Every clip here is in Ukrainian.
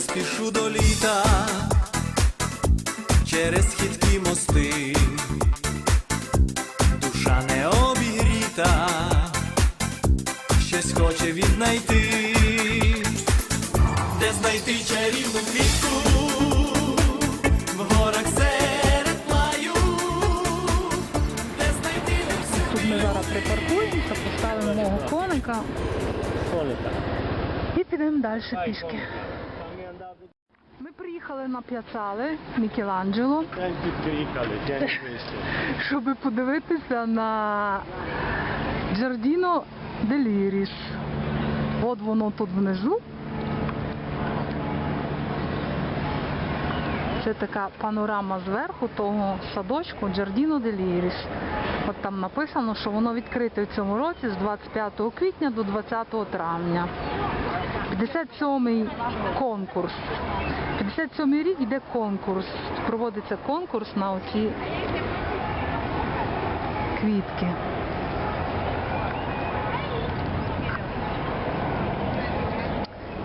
спішу до літа через хиткі мости, душа не обігріта, щось хоче віднайти, де знайти чарівну квітку? В горах серед плаю, де знайти не Тут ми зараз припаркуємося, поставимо мого коника. І підемо далі пішки. Приїхали на п'яцали Мікеланджело, щоб подивитися на Джардіно Деліріс. От воно тут внизу. Це така панорама зверху того садочку Джардіно Деліріс. От там написано, що воно відкрите в цьому році з 25 квітня до 20 травня. 57-й конкурс. 57-й рік йде конкурс. Проводиться конкурс на оці квітки.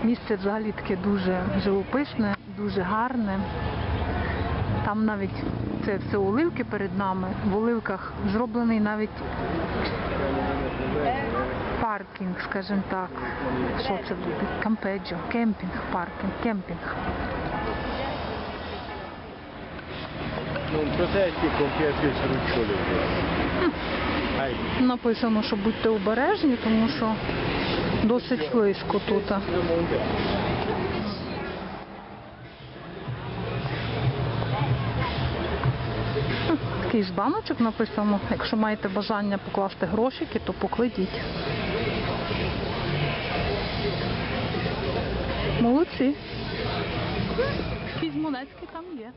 Місце взагалі таке дуже живописне, дуже гарне. Там навіть це все оливки перед нами. В оливках зроблений навіть паркінг, скажімо так. Що це буде? Кампеджо, кемпінг, паркінг, кемпінг. Hai, Написано, що будьте обережні, тому що досить слизько тут. Такий з баночок написано, якщо маєте бажання покласти грошики, то покладіть. Молодці. Якісь монетки там є.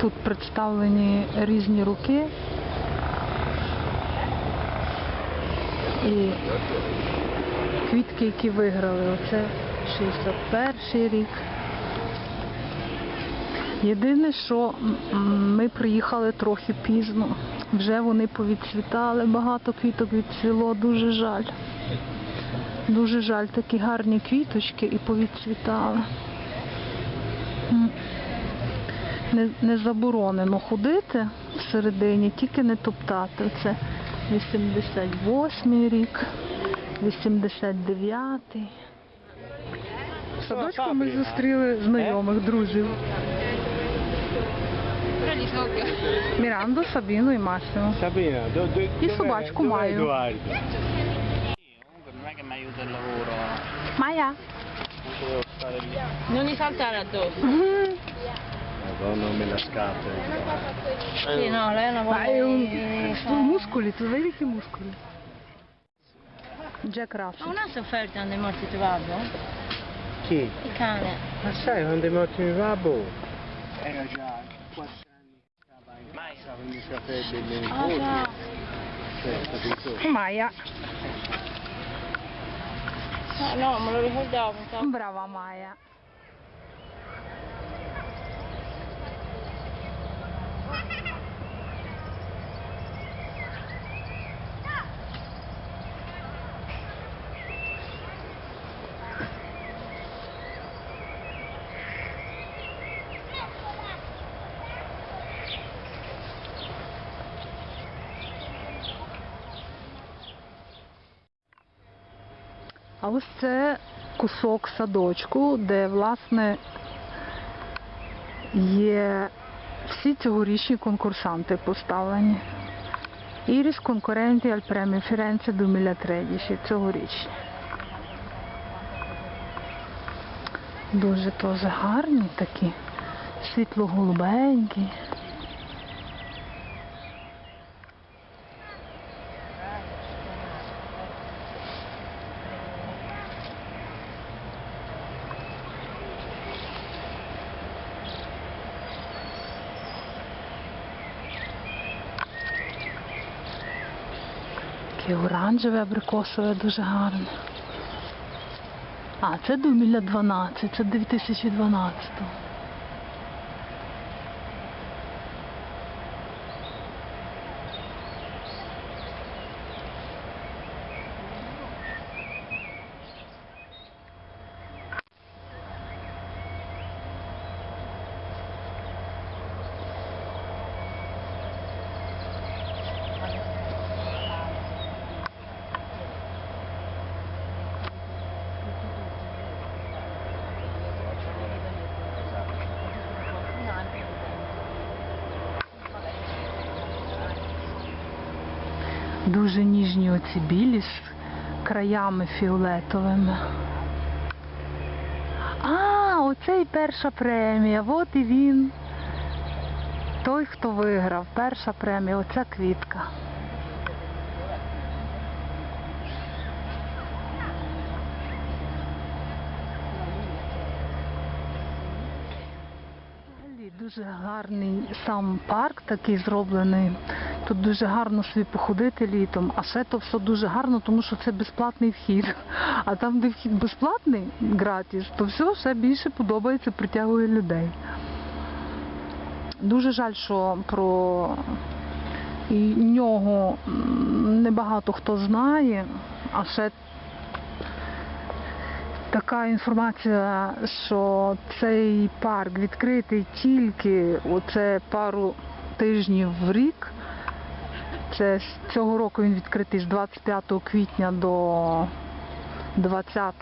Тут представлені різні руки. І квітки, які виграли. Оце 61 рік. Єдине, що ми приїхали трохи пізно. Вже вони повідцвітали, багато квіток відцвіло, дуже жаль. Дуже жаль, такі гарні квіточки і повідцвітали. Не, не заборонено ходити всередині, тільки не топтати. Це 88 рік, 89. В садочку ми зустріли знайомих друзів. Міранду, Сабіну і Масімо. Sabrina, do, do, Io dov'è- собачку dov'è маю. Edoardo? Comunque non è che mi aiuta il lavoro. Майя. Non dovevo stare lì. Non gli saltare addosso. Madonna, me la scappa. Sì, no, lei è una Ma è un... buona... Мускулі, тут великі мускулі. Джек Рассел. Ma non ha sofferto quando è morto tuo babbo? Chi? Il cane. Ma sai quando è morto mio babbo? Era già 4 anni che stava in casa con i fratelli e nipoti. Ah, cioè, capito? Maia. Eh, no, me lo ricordavo. Pensavo... Brava Maia. Thank you. А ось це кусок садочку, де власне є всі цьогорічні конкурсанти поставлені. Іріс конкуренти al premio Firenze 2013 цьогорічні. Дуже теж гарні такі, світло-голубенькі. Таке оранжеве, абрикосове, дуже гарне. А, це 2012, це 2012. Дуже ніжні оці білі з краями фіолетовими. А, оце і перша премія. От і він. Той, хто виграв. Перша премія, оця квітка. Дуже гарний сам парк такий зроблений. Тут дуже гарно собі походити літом, а ще то все дуже гарно, тому що це безплатний вхід. А там, де вхід безплатний, гратіс, то все ще більше подобається, притягує людей. Дуже жаль, що про нього небагато хто знає, а ще така інформація, що цей парк відкритий тільки оце пару тижнів в рік. Це цього року він відкритий з 25 квітня до 20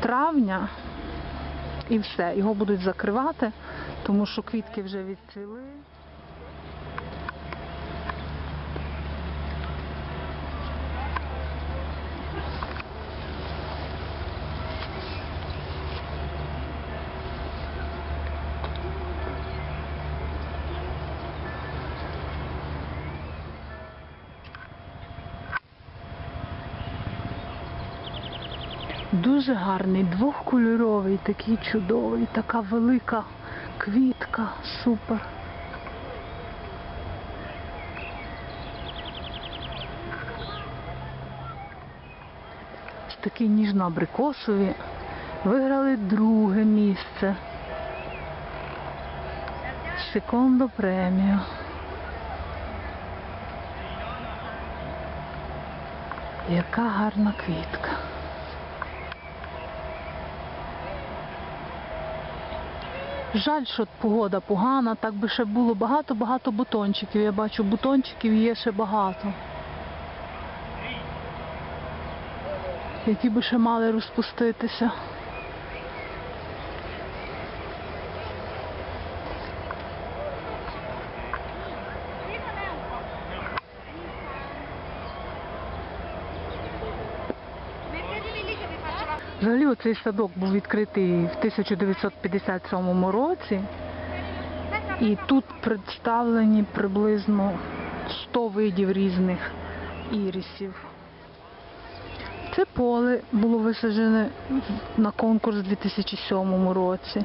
травня. І все, його будуть закривати, тому що квітки вже відцвіли. Дуже гарний, двохкольоровий, такий чудовий, така велика квітка, супер. Такі ніжно-абрикосові. Виграли друге місце. Секундо премію. Яка гарна квітка. Жаль, що погода погана, так би ще було багато-багато бутончиків. Я бачу, бутончиків є ще багато. Які би ще мали розпуститися. Взагалі оцей садок був відкритий в 1957 році. І тут представлені приблизно 100 видів різних ірисів. Це поле було висаджене на конкурс у 2007 році.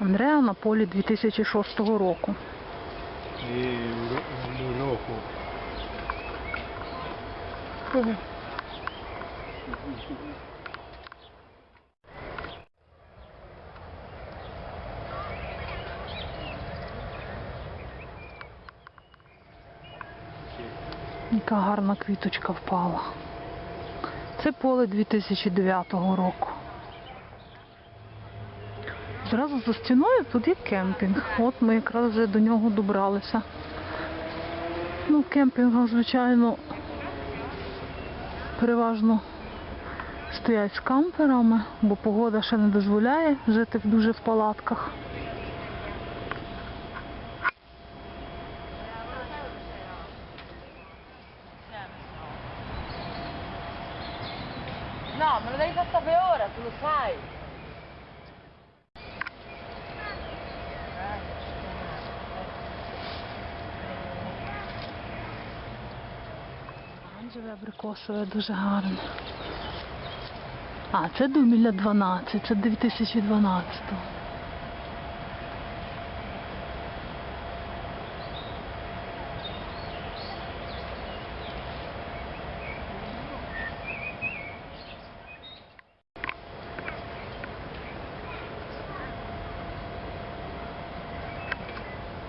Андреа на полі 2006 року. І року. Яка гарна квіточка впала. Це поле 2009 року. Зразу за стіною тут є кемпінг. От ми якраз вже до нього добралися. Ну, в кемпінгах, звичайно, переважно стоять з камперами, бо погода ще не дозволяє жити дуже в палатках. No, me lo far sapere ora, tu lo sai. Оранжеве абрикосове дуже гарне. А, це Думіля 12, це 2012.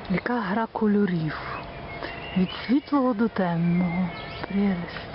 Яка гра кольорів? Від світлого до темного. Yes.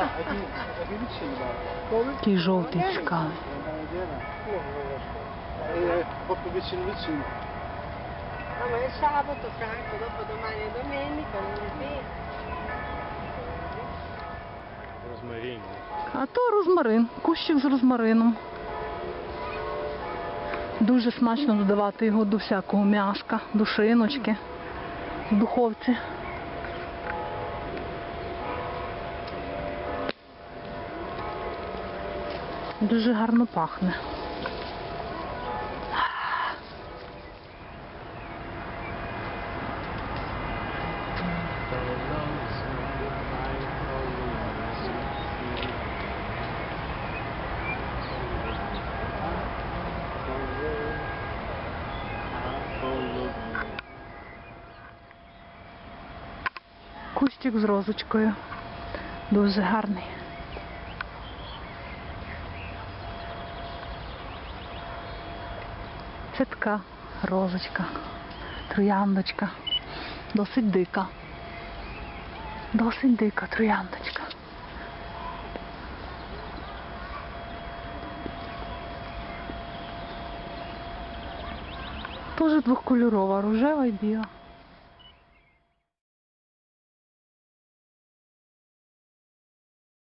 È qui vicino, Dove? Такий жовтий цікавий. È proprio vicino vicino. No, ma è sabato, Franco, dopo domani è domenica, lunedì. Розмаріння. А то розмарин, кущик з розмарином. Дуже смачно додавати його до всякого м'яска, до шиночки духовці. Дуже гарно пахне. Кущик з розочкою. Дуже гарний. Це така розочка, трояндочка. Досить дика. Досить дика трояндочка. Теж двохкольорова, рожева і біла.